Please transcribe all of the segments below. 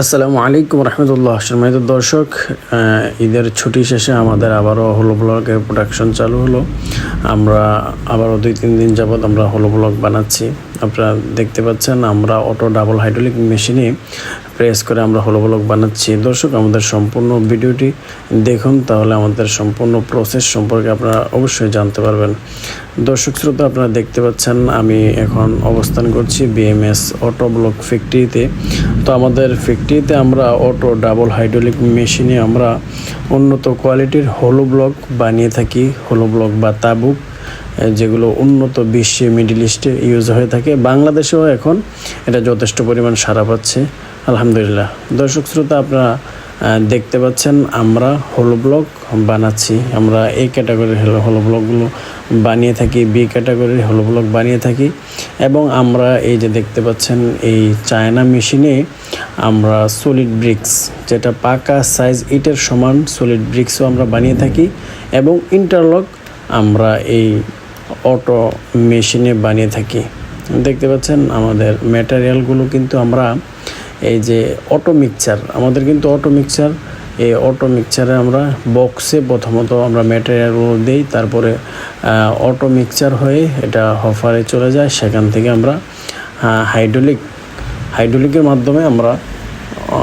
আসসালামু আলাইকুম রহমতুল্লাহ। সম্মানিত দর্শক ঈদের ছুটি শেষে আমাদের আবারও হলো ব্লগের প্রোডাকশন চালু হলো। আমরা আবারও দুই তিন দিন যাবৎ আমরা হলো ব্লগ বানাচ্ছি। আপনারা দেখতে পাচ্ছেন, আমরা অটো ডাবল হাইড্রোলিক মেশিনে প্রেস করে আমরা হলো ব্লগ বানাচ্ছি। দর্শক, আমাদের সম্পূর্ণ ভিডিওটি দেখুন, তাহলে আমাদের সম্পূর্ণ প্রসেস সম্পর্কে আপনারা অবশ্যই জানতে পারবেন। দর্শক, শ্রোতা, আপনারা দেখতে পাচ্ছেন, আমি এখন অবস্থান করছি বিএমএস অটো ব্লক ফ্যাক্টরিতে তো আমাদের ফ্যাক্টরিতে আমরা অটো ডাবল হাইড্রোলিক মেশিনে আমরা উন্নত কোয়ালিটির হলো ব্লক বানিয়ে থাকি, হলো ব্লক বা তাবুক যেগুলো উন্নত বিশ্বে মিডিল ইস্টে ইউজ হয়ে থাকে। বাংলাদেশেও এখন এটা যথেষ্ট পরিমাণ সারা পাচ্ছে। আলহামদুলিল্লাহ। দর্শক শ্রোতা, আপনারা দেখতে পাচ্ছেন, আমরা হলো ব্লক বানাচ্ছি। আমরা এই ক্যাটাগরির হলো হলো ব্লকগুলো বানিয়ে থাকি বি ক্যাটাগরির হলো ব্লক বানিয়ে থাকি। এবং আমরা এই যে দেখতে পাচ্ছেন, এই চায়না মেশিনে আমরা সলিড ব্রিক্স যেটা পাকা সাইজ ইটের সমান সলিড ব্রিক্সও আমরা বানিয়ে থাকি। এবং ইন্টারলক আমরা এই অটো মেশিনে বানিয়ে থাকি। দেখতে পাচ্ছেন, আমাদের ম্যাটেরিয়ালগুলো কিন্তু আমরা এই যে অটো মিক্সচার আমাদের কিন্তু অটো মিক্সচার এই অটো মিক্সচারে আমরা বক্সে প্রথমত আমরা ম্যাটেরিয়ালগুলো দিই, তারপরে অটো মিক্সচার হয়ে এটা হফারে চলে যায়, সেখান থেকে আমরা হাইড্রোলিক হাইড্রোলিকের মাধ্যমে আমরা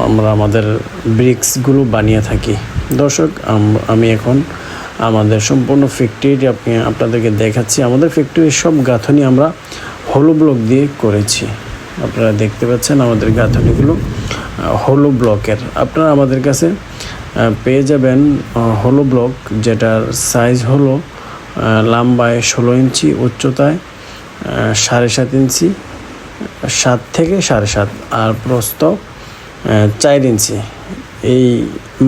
আমরা আমাদের ব্রিক্সগুলো বানিয়ে থাকি। দর্শক আমি এখন আমাদের সম্পূর্ণ ফ্যাক্টরি আপনি আপনাদেরকে দেখাচ্ছি। আমাদের ফ্যাক্টরির সব গাঁথনি আমরা হলো ব্লক দিয়ে করেছি। আপনারা দেখতে পাচ্ছেন আমাদের গাঁথনিগুলো হলো ব্লকের। আপনারা আমাদের কাছে পেয়ে যাবেন হলো ব্লক যেটার সাইজ হলো লম্বায় ষোলো ইঞ্চি উচ্চতায় সাড়ে সাত ইঞ্চি সাত থেকে সাড়ে সাত আর প্রস্থ আহ, চার ইঞ্চি। এই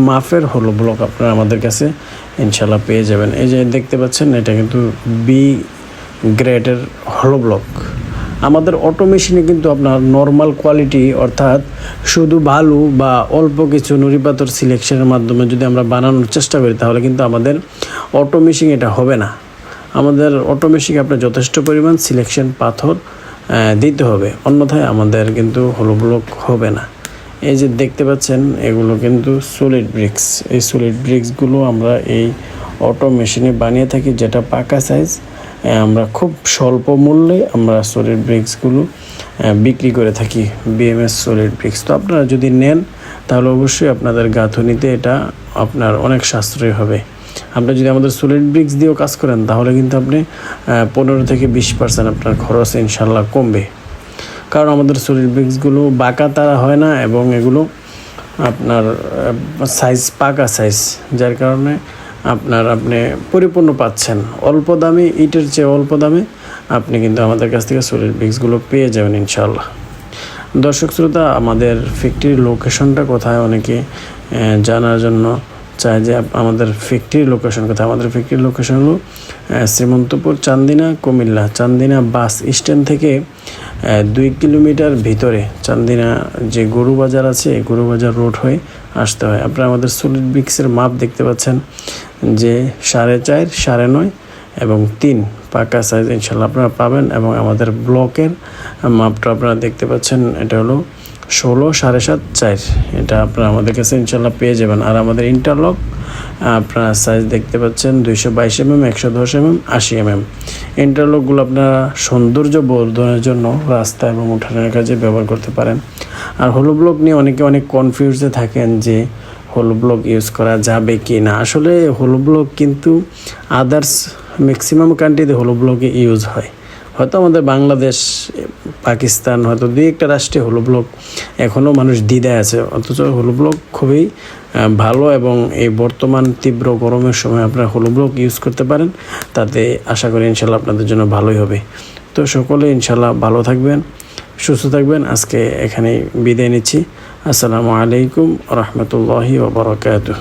মাপের হলো ব্লক আপনারা আমাদের কাছে ইনশাল্লাহ পেয়ে যাবেন। এই যে দেখতে পাচ্ছেন, এটা কিন্তু বি গ্রেডের হলো ব্লক আমাদের অটো মেশিনে কিন্তু আপনার নর্মাল কোয়ালিটি অর্থাৎ শুধু বালু বা অল্প কিছু নুড়ি পাথর সিলেকশনের মাধ্যমে যদি আমরা বানানোর চেষ্টা করি, তাহলে কিন্তু আমাদের অটো মেশিন এটা হবে না। আমাদের অটো মেশিনে আপনার যথেষ্ট পরিমাণ সিলেকশন পাথর দিতে হবে। অন্যথায় আমাদের কিন্তু হলো ব্লক হবে না। এই যে দেখতে পাচ্ছেন, এগুলো কিন্তু সলিড ব্রিক্স এই সলিড ব্রিক্সগুলো আমরা এই অটো মেশিনে বানিয়ে থাকি, যেটা পাকা সাইজ আমরা খুব স্বল্প মূল্যে আমরা সলিড ব্রিক্সগুলো বিক্রি করে থাকি বিএমএস সলিড ব্রিক্স তো আপনারা যদি নেন, তাহলে অবশ্যই আপনাদের গাঁথনিতে এটা আপনার অনেক সাশ্রয় হবে। আপনি যদি আমাদের সলিড ব্রিক্স দিয়েও কাজ করেন, তাহলে কিন্তু আপনি পনেরো থেকে বিশ পার্সেন্ট আপনার খরচ ইনশাল্লাহ কমবে। কারণ আমাদের শরীর ব্রিক্সগুলো বাঁকা তারা হয় না এবং এগুলো আপনার সাইজ পাকা সাইজ যার কারণে আপনার আপনি পরিপূর্ণ পাচ্ছেন। অল্প দামে, ইটের চেয়ে অল্প দামে আপনি কিন্তু আমাদের কাছ থেকে সলিড ব্রিক্সগুলো পেয়ে যাবেন ইনশাল্লাহ দর্শক শ্রোতা, আমাদের ফ্যাক্টরির লোকেশনটা কোথায় অনেকে জানার জন্য চায় যে আমাদের ফ্যাক্টরির লোকেশন কোথায়? আমাদের ফ্যাক্টরির লোকেশন হলো শ্রীমন্তপুর চান্দিনা কুমিল্লা। চান্দিনা বাস স্ট্যান্ড থেকে দুই কিলোমিটার ভিতরে চান্দিনা যে গরু বাজার আছে গরু বাজার রোড হয়ে আসতে হয়। আপনারা আমাদের সলিড ব্রিক্সের মাপ দেখতে পাচ্ছেন যে সাড়ে চার, সাড়ে নয় এবং তিন পাকা সাইজ ইনশাল্লাহ আপনারা পাবেন এবং আমাদের ব্লকের মাপটা আপনারা দেখতে পাচ্ছেন। এটা হলো ষোলো সাড়ে সাত চার। এটা আপনারা আমাদের কাছে ইনশাল্লাহ পেয়ে যাবেন। আর আমাদের ইন্টারলক আপনারা সাইজ দেখতে পাচ্ছেন দুইশো বাইশ এমএম একশো দশ এমএম আশি এমএম ইন্টারলকগুলো আপনারা সৌন্দর্য বর্ধনের জন্য রাস্তা এবং উঠানের কাজে ব্যবহার করতে পারেন। আর হলো ব্লক নিয়ে অনেকে অনেক কনফিউজে থাকেন যে হলো ব্লক ইউজ করা যাবে কি না আসলে হলো ব্লক কিন্তু আদার্স ম্যাক্সিমাম কান্ট্রিতে হলো ব্লকে ইউজ হয়। হয়তো আমাদের বাংলাদেশ, পাকিস্তান, হয়তো দুই একটা রাষ্ট্রে হলো ব্লক এখনও মানুষ দ্বিধায় আছে, অথচ হলো ব্লক খুবই ভালো এবং এই বর্তমান তীব্র গরমের সময় আপনারা হলো ব্লক ইউজ করতে পারেন। তাতে আশা করি ইনশাল্লাহ আপনাদের জন্য ভালোই হবে। তো সকলে ইনশাল্লাহ ভালো থাকবেন, সুস্থ থাকবেন। আজকে এখানেই বিদায় নিচ্ছি। আসসালামু আলাইকুম রহমতুল্লাহি ওবরাকাতুহ